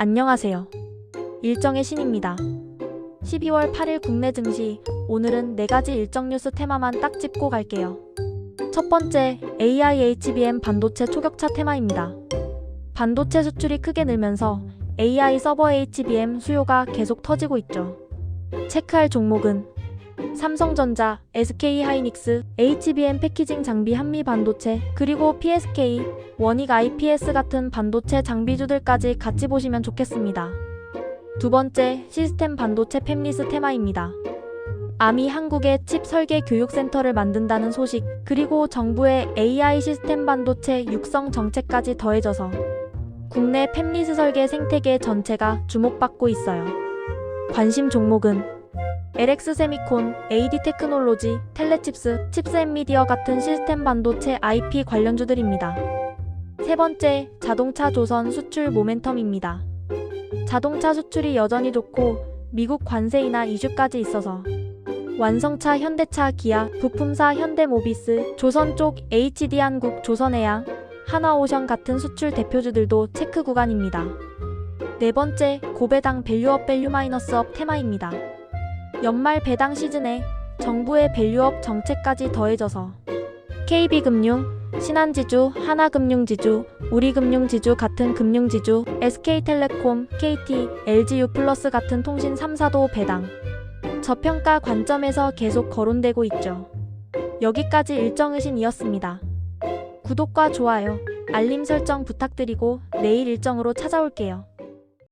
안녕하세요. 일정의 신입니다. 12월 8일 국내 증시, 오늘은 4가지 일정 뉴스 테마만 딱 짚고 갈게요. 첫 번째, AI HBM 반도체 초격차 테마입니다. 반도체 수출이 크게 늘면서 AI 서버 HBM 수요가 계속 터지고 있죠. 체크할 종목은 삼성전자, SK 하이닉스, HBM 패키징 장비 한미 반도체, 그리고 PSK, 원익 IPS 같은 반도체 장비주들까지 같이 보시면 좋겠습니다. 두 번째, 시스템 반도체 팹리스 테마입니다. 아미 한국의 칩 설계 교육센터를 만든다는 소식, 그리고 정부의 AI 시스템 반도체 육성 정책까지 더해져서 국내 팹리스 설계 생태계 전체가 주목받고 있어요. 관심 종목은 LX 세미콘, AD 테크놀로지, 텔레칩스, 칩스 엔미디어 같은 시스템 반도체 IP 관련주들입니다. 세 번째, 자동차 조선 수출 모멘텀입니다. 자동차 수출이 여전히 좋고 미국 관세 인하 이슈까지 있어서 완성차 현대차 기아, 부품사 현대모비스, 조선 쪽 HD 한국, 조선해양, 하나오션 같은 수출 대표주들도 체크 구간입니다. 네 번째, 고배당 밸류업 밸류 마이너스업 테마입니다. 연말 배당 시즌에 정부의 밸류업 정책까지 더해져서 KB금융, 신한지주, 하나금융지주, 우리금융지주 같은 금융지주, SK텔레콤, KT, LGU 플러스 같은 통신 3사도 배당. 저평가 관점에서 계속 거론되고 있죠. 여기까지 일정의신이었습니다. 구독과 좋아요, 알림 설정 부탁드리고 내일 일정으로 찾아올게요.